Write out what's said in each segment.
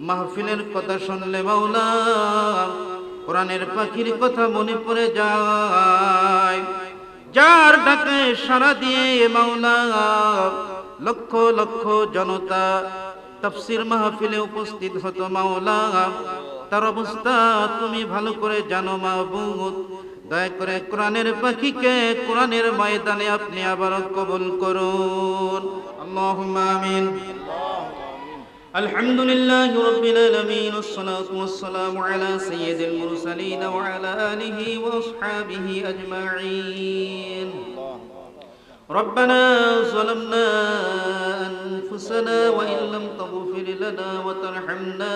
মাহফিলের কথা শুনলে মাওলা, কোরআনের পাখির কথা মনে পড়ে যায়। যার ডাকে সারা দিয়ে মাওলা, লক্ষ লক্ষ জনতা তাফসীর মাহফিলে উপস্থিত হতো মাওলা। তার অবস্থা তুমি ভালো করে জানো মাহবুব। দয়া করে কোরআনের পাখিকে কোরআনের ময়দানে আপনি আবার কবুল করুন আল্লাহুম্মা আমিন الحمد لله رب العالمين والصلاة والسلام على سيد المرسلين وعلى آله وأصحابه أجمعين ربنا ظلمنا أنفسنا وإن لم تغفر لنا وترحمنا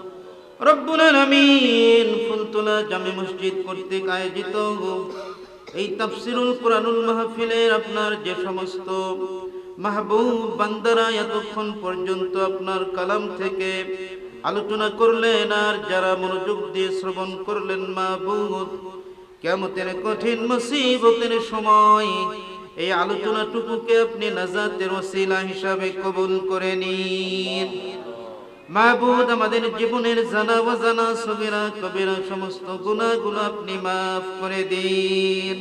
রব্বুল আলামিন ফুলতলা জামে মসজিদ কর্তৃক আয়োজিত। এই তাফসিরুল কোরআনুল মাহফিলের আপনার যে সমস্ত মাহবুব বান্দারা এতক্ষণ পর্যন্ত আপনার কালাম থেকে আলোচনা করলেন আর যারা মনোযোগ দিয়ে শ্রবণ করলেন মাহবুব কেমতের কঠিন মুসিবতের সময় এই আলোচনাটুকুকে আপনি নাজাতের ওসিলা হিসাবে কবুল করে নিন। মাহবুদ আমাদের জীবনের জানা অজানা সগেরা কবিরা, সমস্ত গুণাগুলো আপনি মাফ করে দিন।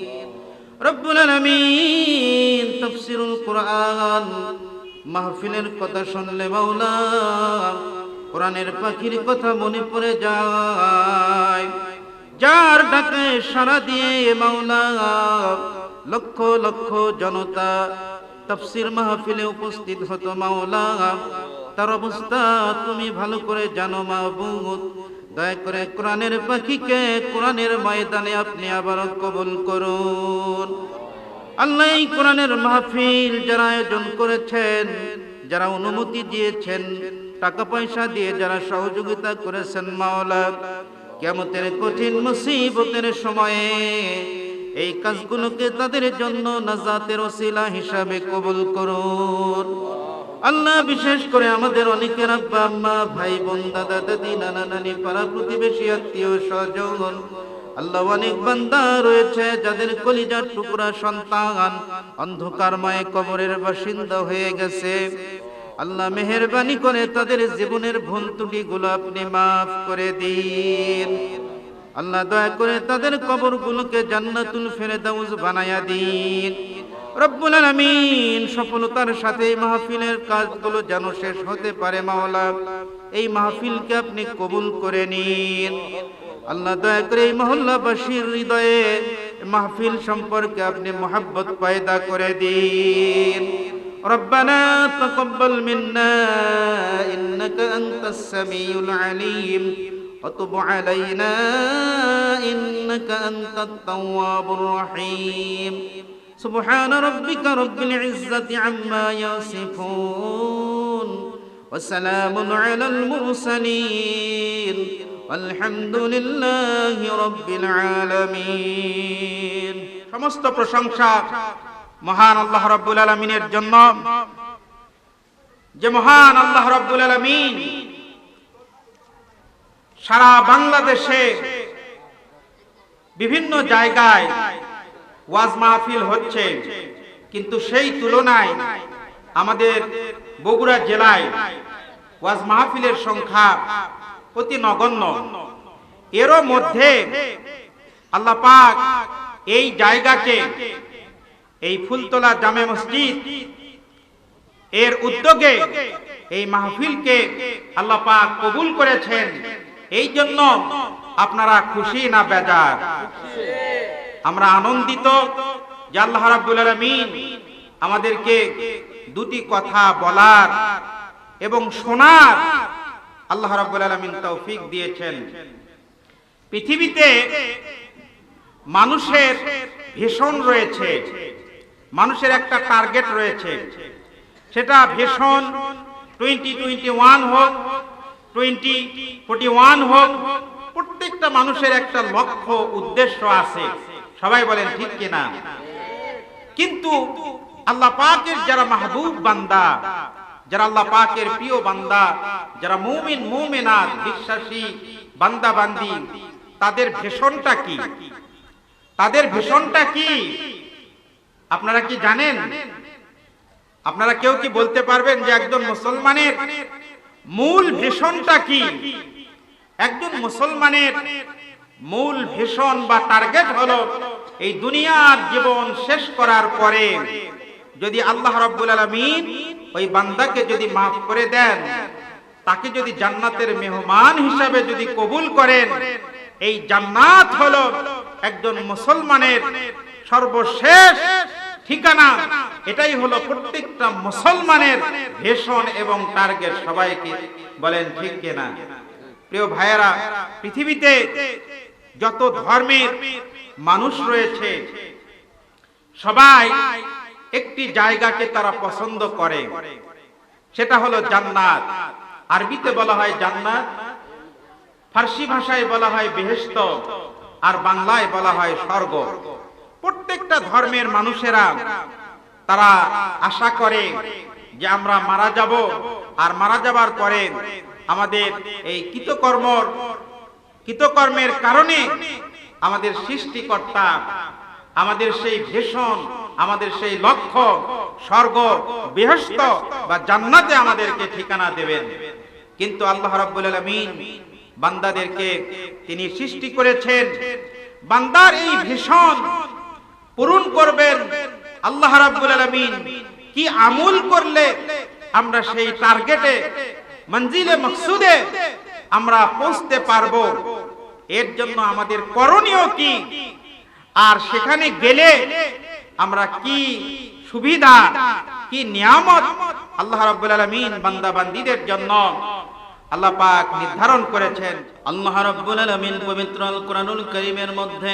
রব্বুল আলামিন তাফসীরুল কোরআন মাহফিলের কথা শুনলে মাওলা, কোরআনের পাখির কথা মনে পড়ে যায়। যার ডাকে সারা দিয়ে মাওলা, লক্ষ লক্ষ জনতা তাফসীর মাহফিলে উপস্থিত হতো মাওলা। তার অবস্থা তুমি ভালো করে জানো, মা মাহবুব দয়া করে কোরআনের পাখিকে কোরআনের ময়দানে আপনি আবার কবুল করুন। আল্লাহ এই কোরআনের মাহফিল যারা আয়োজন করেছেন, যারা অনুমতি দিয়েছেন, টাকা পয়সা দিয়ে যারা সহযোগিতা করেছেন, মাওলা কেমতের কঠিন মুসিবতের সময়ে এই কাজগুলোকে তাদের জন্য নাজাতের ওসিলা হিসাবে কবুল করুন। আল্লাহ বিশেষ করে আমাদের অনেকের আব্বা, আম্মা, ভাই, বোন, দাদা, দাদি, নানা, নানি, পাড়া প্রতিবেশী, আত্মীয়, স্বজন। আল্লাহ অনেক বান্দা রয়েছে যাদের কলিজার টুকরা সন্তান অন্ধকারময় কবরের বাসিন্দা হয়ে গেছে। আল্লাহ মেহরবানি করে তাদের জীবনের ভুল ত্রুটিগুলো আপনি মাফ করে দিন। আল্লাহ দয়া করে তাদের কবরগুলোকে জান্নাতুল ফেরেদাউস বানায়া দিন। রব্বুল আলামিন সফলতার সাথে এই মাহফিলের কাজগুলো যেন শেষ হতে পারে মাওলা এই মাহফিলকে আপনি কবুল করে নিন আল্লাহ দয়া করে এই মহল্লাবাসীর হৃদয়ে মাহফিল সম্পর্কে আপনি মোহাব্বত পয়দা করে দিন ربنا تقبل منا إنك أنت السميع العليم وتب علينا إنك أنت التواب الرحيم سبحان ربك رب العزة عما يصفون وسلام على المرسلين والحمد لله رب العالمين সমস্ত প্রশংসা মহান আল্লাহ রাব্বুল আলামিনের জন্য যে মহান আল্লাহ রাব্বুল আলামিন সারা বাংলাদেশে বিভিন্ন জায়গায় ওয়াজ মাহফিল হচ্ছে। কিন্তু সেই তুলনায় আমাদের বগুড়া জেলায় ওয়াজ মাহফিলের সংখ্যা অতি নগণ্য। এরও মধ্যে আল্লাহ পাক এই জায়গাকে, এই ফুলতলা জামে মসজিদ, এর উদ্যোগে এই মাহফিলকে আল্লাহ পাক কবুল করেছেন। এই জন্য আপনারা খুশি না বেজার? আমরা আনন্দিত যে আল্লাহ রাব্বুল আলামিন আমাদেরকে দুটি কথা বলার এবং শোনার আল্লাহ রাব্বুল আলামিন তৌফিক দিয়েছেন। পৃথিবীতে মানুষের ভীষণ রয়েছে, মানুষের একটা টার্গেট রয়েছে। সেটা ভীষণ টোয়েন্টি টোয়েন্টি ওয়ান হোক টোয়েন্টি ফোর্টি ওয়ান হোক, প্রত্যেকটা মানুষের একটা লক্ষ্য, উদ্দেশ্য আছে। সবাই বলেন, ঠিক কিনা কিন্তু আল্লাহ পাকের যারা মাহবুব বান্দা, যারা আল্লাহ পাকের প্রিয় বান্দা, যারা মুমিন, মুমিনাত, বিশ্বাসী বান্দা বান্দি তাদের ভীষণটা কি? তাদের ভীষণটা কি? আপনারা কি জানেন? আপনারা কেউ কি বলতে পারবেন যে একজন মুসলমানের মূল ভীষণটা কি? একজন মুসলমানের মূল ভীষণ বা টার্গেট হলো এই দুনিয়ার জীবন শেষ করার পরে যদি আল্লাহ রাব্বুল আলামিন ওই বান্দাকে যদি মাফ করে দেন, তাকে যদি জান্নাতের মেহমান হিসাবে যদি কবুল করেন, এই জান্নাত হলো একজন মুসলমানের সর্বশেষ ঠিকানা। এটাই হলো প্রত্যেকটা মুসলমানের ভীষণ এবং টার্গেট। সবাইকে বলেন ঠিক কিনা? প্রিয় ভাইয়েরা, পৃথিবীতে যত ধর্মের মানুষ রয়েছে। সবাই একটি জায়গাকে তারা পছন্দ করে। সেটা হলো জান্নাত। আরবিতে বলা হয় জান্নাত, ফার্সি ভাষায় বলা হয় বেহেস্ত আর বাংলায় বলা হয় স্বর্গ। প্রত্যেকটা ধর্মের মানুষেরা তারা আশা করে যে আমরা মারা যাব, আর মারা যাবার পরে আমাদের এই কৃতকর্মর কৃতকর্মের কারণে আমাদের সৃষ্টিকর্তা, আমাদের সেই ভীষণ, আমাদের সেই লক্ষ্য স্বর্গ বৃহস্ত বা জান্নাতে আমাদেরকে ঠিকানা দেবেন। কিন্তু আল্লাহ রাব্বুল আলামিন বান্দাদেরকে তিনি সৃষ্টি করেছেন। বান্দার এই ভীষণ পূরণ করবেন আল্লাহ রাব্বুল আলামিন। কি আমল করলে আমরা সেই টার্গেটে মঞ্জিলে, মকসুদে আমরা পৌঁছতে পারব? এর জন্য আমাদের করণীয় কি? আর সেখানে গেলে আমরা কি সুবিধা, কি নিয়ামত আল্লাহ রাব্বুল আলামিন বান্দা বান্দীদের জন্য আল্লাহ পাক নির্ধারণ করেছেন। আল্লাহ রাব্বুল আলামিন পবিত্র আল কোরআনুল কারীমের মধ্যে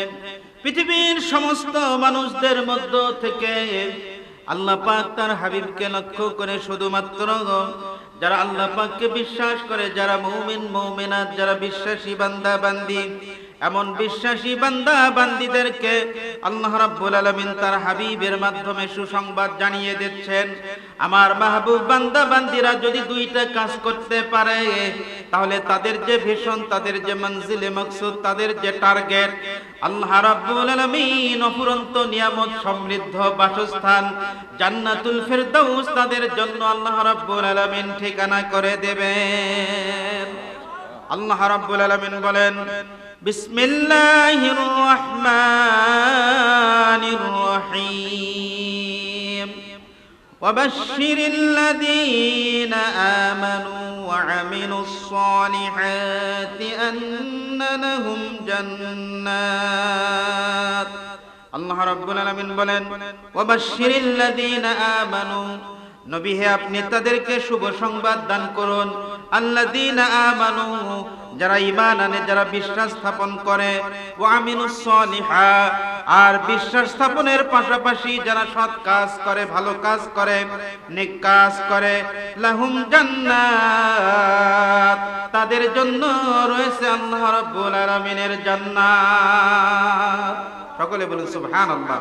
পৃথিবীর সমস্ত মানুষদের মধ্য থেকে আল্লাহ পাক তার হাবিবকে লক্ষ্য করে শুধুমাত্র যারা আল্লাহ পাককে বিশ্বাস করে যারা মুমিন মুমিনাত যারা বিশ্বাসী বান্দা বান্দি এমন বিশ্বাসী বান্দা, বান্দিদেরকে আল্লাহ রাব্বুল আলামিন তার হাবিবের মাধ্যমে সুসংবাদ জানিয়ে দিচ্ছেন। আমার মাহবুব বান্দা, বান্দিরা যদি দুইটা কাজ করতে পারে, তাহলে তাদের যে ভীষণ, তাদের যে মঞ্জিলে মকসুদ, তাদের যে টার্গেট, আল্লাহ রাব্বুল আলামিন অফুরন্ত নিয়ামত সমৃদ্ধ বাসস্থান, জান্নাতুল ফেরদাউস তাদের জন্য আল্লাহ রাব্বুল আলামিন ঠিকানা করে দেবেন। আল্লাহ রাব্বুল আলামিন বলেন বিসমিল্লাহির রহমানির রহিম وبشر الذين آمنوا وعملوا الصالحات أن لهم جنات আল্লাহ রাব্বুল আলামিন বলেন ওয়াবাশশিরিল লাযীনা আমানু নবী হে আপনি তাদেরকে শুভ সংবাদ দান করুন আল্লাযীনা আমানু, যারা ঈমান আনে, যারা বিশ্বাস স্থাপন করে, ওয়া আমিনুস সলিহা, আর বিশ্বাস স্থাপনের পাশাপাশি যারা সৎ কাজ করে, ভালো কাজ করে, নেক কাজ করে, লাহুম জান্নাত, তাদের জন্য রয়েছে আল্লাহ রাব্বুল আলামিনের জান্নাত। সকলে বলুন সুবহানাল্লাহ।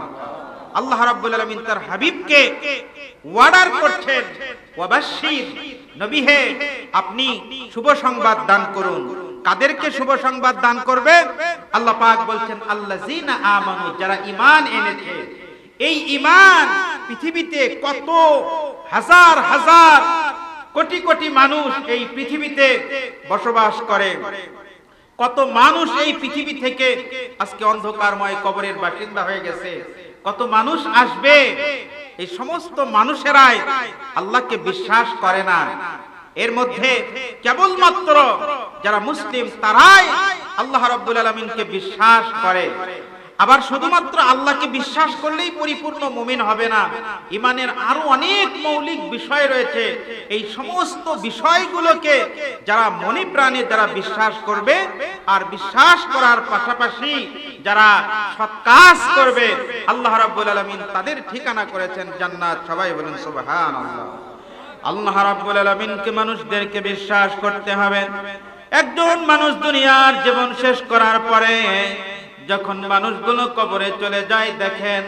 আল্লাহ রাব্বুল আলামিন তার হাবিবকে ওয়ার্ডার করছেন। ওয়াবাশশির। নবী হে আপনি শুভ সংবাদ দান করুন। কাদেরকে শুভ সংবাদ দান করবে আল্লাহ পাক বলছেন, আল্লাযিনা আমানু, যারা ঈমান এনেছে। এই ঈমান পৃথিবীতে কত হাজার হাজার, কোটি কোটি মানুষ এই পৃথিবীতে বসবাস করে। কত মানুষ এই পৃথিবী থেকে আজকে অন্ধকারময় কবরের বাসিন্দা হয়ে গেছে। কত মানুষ আসবে এই সমস্ত মানুষেরাই আল্লাহকে বিশ্বাস করে না। এর মধ্যে কেবলমাত্র যারা মুসলিম, তারাই আল্লাহ রব্দুল আলমিনকে বিশ্বাস করে। আবার শুধুমাত্র আল্লাহকে বিশ্বাস করলেই পরিপূর্ণ মুমিন হবে না। ইমানের আরও অনেক মৌলিক বিষয় রয়েছে। এই সমস্ত বিষয়গুলোকে যারা মনে প্রাণে যারা বিশ্বাস করবে আর বিশ্বাস করার পাশাপাশি যারা সৎ কাজ করবে, আল্লাহ রাব্বুল আলামিন তাদের ঠিকানা করেছেন জান্নাত। সবাই বলেন, সুবহানাল্লাহ। আল্লাহ রাব্বুল আলামিনকে মানুষদেরকে বিশ্বাস করতে হবে। একজন মানুষ দুনিয়ার জীবন শেষ করার পরে যখন মানুষগুলো কবরে চলে যায়, দেখেন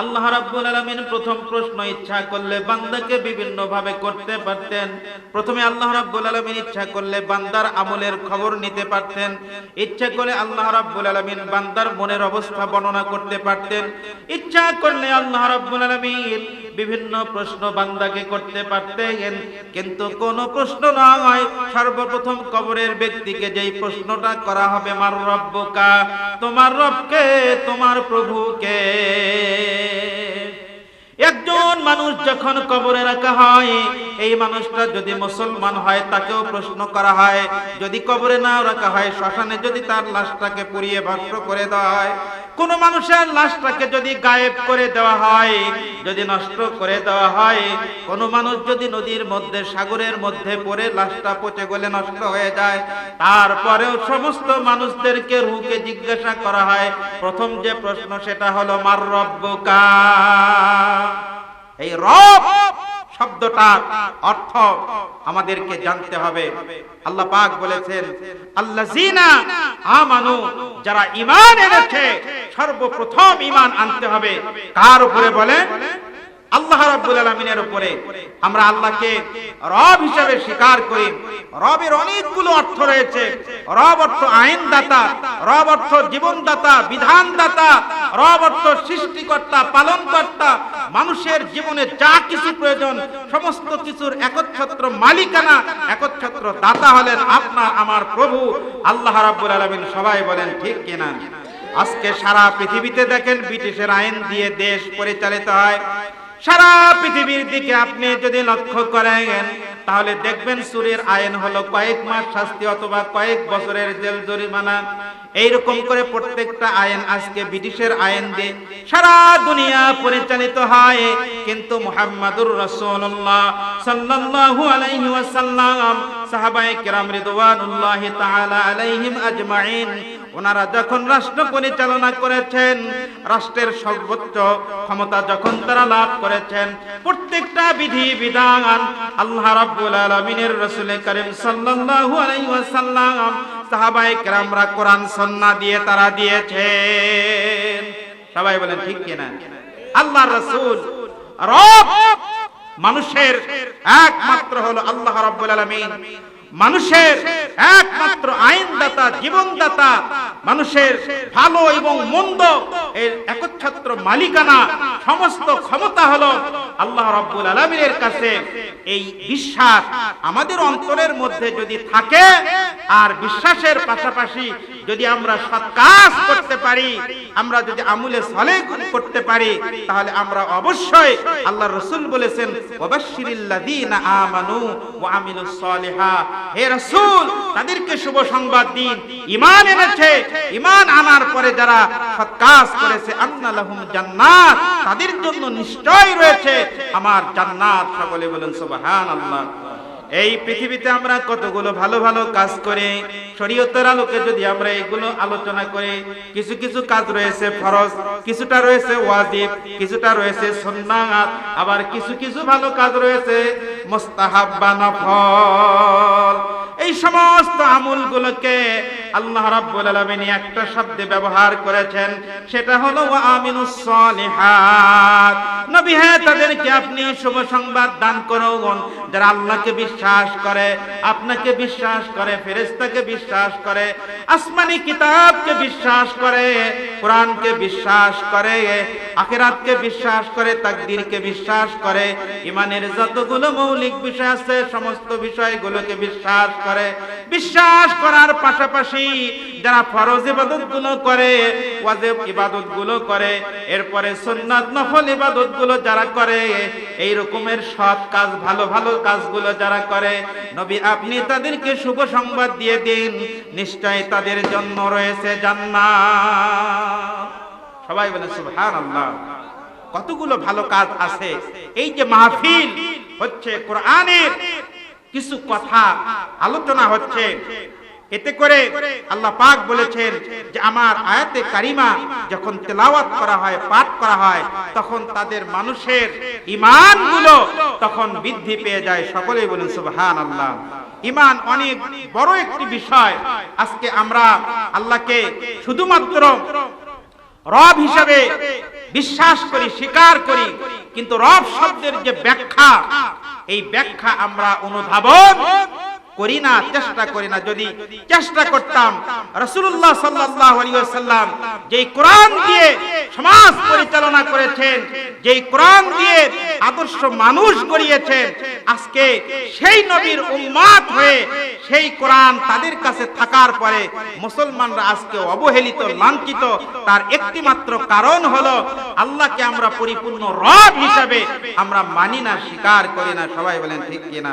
আল্লাহ রাব্বুল আলামিন প্রথম প্রশ্ন ইচ্ছা করলে বান্দাকে বিভিন্ন ভাবে করতে পারতেন। প্রথমে আল্লাহ রাব্বুল আলামিন ইচ্ছা করলে বান্দার আমলের খবর নিতে পারতেন। ইচ্ছা করলে আল্লাহ রাব্বুল আলামিন বান্দার মনের অবস্থা বর্ণনা করতে পারতেন। ইচ্ছা করলে আল্লাহ রাব্বুল আলামিন বিভিন্ন প্রশ্ন বান্দাকে করতে পারতেন। কিন্তু কোন প্রশ্ন না হয় সর্বপ্রথম কবরের ব্যক্তিকে যেই প্রশ্নটা করা হবে, মার রব্বকা, তোমার রবকে, তোমার প্রভুকে? একজন মানুষ যখন কবরে রাখা হয়, এই মানুষটা যদি মুসলমান হয়, তাকেও প্রশ্ন করা হয়। যদি কবরে না রাখা হয়, শ্মশানে যদি তার লাশটাকে পুড়িয়ে ভস্ম করে হয় কোন মানুষের লাশটাকে যদি গায়েব করে দেওয়া হয়, যদি নষ্ট করে দেওয়া হয়, কোন মানুষ যদি নদীর মধ্যে, সাগরের মধ্যে পড়ে লাশটা পচে গলে নষ্ট হয়ে যায়, তারপরেও সমস্ত মানুষদেরকে রুকে জিজ্ঞাসা করা হয়। প্রথম যে প্রশ্ন সেটা হলো, মার রব্বকা? এই রব শব্দটার অর্থ আমাদেরকে জানতে হবে। আল্লাহ পাক বলেছেন আল্লাহ আমানু, যারা ইমান এনেছে সর্বপ্রথম ইমান আনতে হবে। কার উপরে বলে আল্লাহ রাব্বুল আলামিনের উপরে। আমরা আল্লাহকে রব হিসেবে স্বীকার করি। রবের অনেকগুলো অর্থ রয়েছে। রব অর্থ আইন দাতা রব অর্থ জীবন দাতা বিধান দাতা রব অর্থ সৃষ্টিকর্তা, পালনকর্তা, মানুষের জীবনে যা কিছু প্রয়োজন, সমস্ত কিছুর একচ্ছত্র মালিকানা, একচ্ছত্র দাতা হলেন আপনার, আমার প্রভু। আল্লাহ রাব্বুল আলামিন সবাই বলেন, ঠিক কিনা? আজকে সারা পৃথিবীতে দেখেন ব্রিটিশের আইন দিয়ে দেশ পরিচালিত হয়। সারা পৃথিবীর দিকে আপনি যদি লক্ষ্য করেন, তাহলে দেখবেন সুরের আইন হলো কয়েক মাস শাস্তি অথবা কয়েক বছরের জেল জরিমানা। এইরকম করে প্রত্যেকটা আইন আজকে ব্রিটিশের আইন দিয়ে সারা দুনিয়া পরিচালিত হয়। কিন্তু মুহাম্মাদুর রাসূলুল্লাহ সাল্লাল্লাহু আলাইহি ওয়াসাল্লাম সাহাবায়ে কেরাম রিদওয়ানুল্লাহি তাআলা আলাইহিম আজমাইন ওনারা যখন রাষ্ট্র পরিচালনা করেছেন, রাষ্ট্রের সর্বোচ্চ ক্ষমতা যখন তারা লাভ করেছেন, প্রত্যেকটা বিধি, বিধান আল্লাহ রাব্বুল আলামিনের রাসূল করিম সাল্লাল্লাহু আলাইহি ওয়াসাল্লাম, সাহাবায়ে কেরামরা কোরআন, সুন্নাহ দিয়ে তারা দিয়েছেন। সবাই বলেন, ঠিক কিনা? আল্লাহর রাসূল রব মানুষের একমাত্র হলো আল্লাহ রাব্বুল আলামিন। মানুষের একমাত্র আইনদাতা জীবনদাতা মানুষের ভালো এবং মন্দ এর একচ্ছত্র মালিকানা সমস্ত ক্ষমতা হলো আল্লাহ রাব্বুল আলামিনের কাছে। এই বিশ্বাস আমাদের অন্তরের মধ্যে যদি থাকে আর বিশ্বাসের পাশাপাশি যদি আমরা সৎ কাজ করতে পারি আমরা যদি আমুলে সলে করতে পারি তাহলে আমরা অবশ্যই আল্লাহ রসুল বলেছেন ওয়াবাশশিরিল্লাযীনা আমানু ওয়া আমিলুস সালিহাত হে রসুল, তাদেরকে শুভ সংবাদ দিন। ইমান এনেছে ইমান আনার পরে যারা সৎ কাজ করেছে আন্নালাহুম জান্নাত, তাদের জন্য নিশ্চয় রয়েছে আমার জান্নাত। সকলে বলেন, সুবহানাল্লাহ। এই পৃথিবীতে আমরা কতগুলো ভালো ভালো কাজ করে, শরীয়তের আলোকে যদি আমরা এগুলো আলোচনা করে, কিছু কিছু কাজ রয়েছে ফরজ, কিছুটা রয়েছে ওয়াজিব, কিছুটা রয়েছে সুন্নাত, আবার কিছু কিছু ভালো কাজ রয়েছে মুস্তাহাব বা নফল। এই সমস্ত আমলগুলোকে আল্লাহ রাব্বুল আলামিন একটা শব্দে ব্যবহার করেছেন। সেটা হলো, ওয়া আমিনুস সলিহাত। নবী হ্যাঁ তাদেরকে আপনি শুভ সংবাদ দান করুন যারা আল্লাহকে বিশ্বাস করে, আপনাকে বিশ্বাস করে, ফেরেশতাকে বিশ্বাস করে, আসমানি কিতাবকে বিশ্বাস করে, কোরআনকে বিশ্বাস করে, আখিরাতকে বিশ্বাস করে, তাকদীরকে বিশ্বাস করে ইমানের যতগুলো মৌলিক বিষয় আছে, সমস্ত বিষয়গুলোকে বিশ্বাস করে বিশ্বাস করার পাশাপাশি যারা ফরজ ইবাদতগুলো করে, ওয়াজিব ইবাদতগুলো করে, এরপরে সুন্নাত নফল ইবাদতগুলো যারা করে এই রকমের সৎ কাজ, ভালো ভালো কাজগুলো যারা করে, নবী আপনি তাদেরকে শুভ সংবাদ দিয়ে দিন, নিশ্চয় তাদের জন্য রয়েছে জান্নাত। সবাই বলে, সুবহানাল্লাহ। কতগুলো ভালো কাজ আছে। এই যে মাহফিল হচ্ছে কোরআনের কিছু কথা আলোচনা হচ্ছে। এতে করে আল্লাহ পাক বলেছেন যে আমার আয়াতে কারিমা যখন তেলাওয়াত করা হয়, পাঠ করা হয়, তখন তাদের মানুষের ইমানগুলো তখন বৃদ্ধি পেয়ে যায়। সকলেই বলেন সুবহান আল্লাহ ইমান অনেক বড় একটি বিষয়। আজকে আমরা আল্লাহকে শুধুমাত্র রব হিসাবে বিশ্বাস করি, স্বীকার করি, কিন্তু রব শব্দের যে ব্যাখ্যা এই ব্যাখ্যা আমরা অনুধাবন করি না, চেষ্টা করি না, যদি চেষ্টা করতাম আলাইহি ওয়াসাল্লাম যেই কোরআন দিয়ে সমাজ পরিচালনা করেছেন, যেই কোরআন দিয়ে আদর্শ মানুষ গড়িয়েছেন, আজকে সেই নবীর উম্মাত হয়ে সেই কোরআন তাদের কাছে থাকার পরে মুসলমানরা আজকে অবহেলিত, লাঞ্ছিত, তার একটি মাত্র কারণ হলো আল্লাহকে আমরা পরিপূর্ণ রব হিসাবে আমরা মানি না, স্বীকার করি না, সবাই বলেন ঠিক কিনা?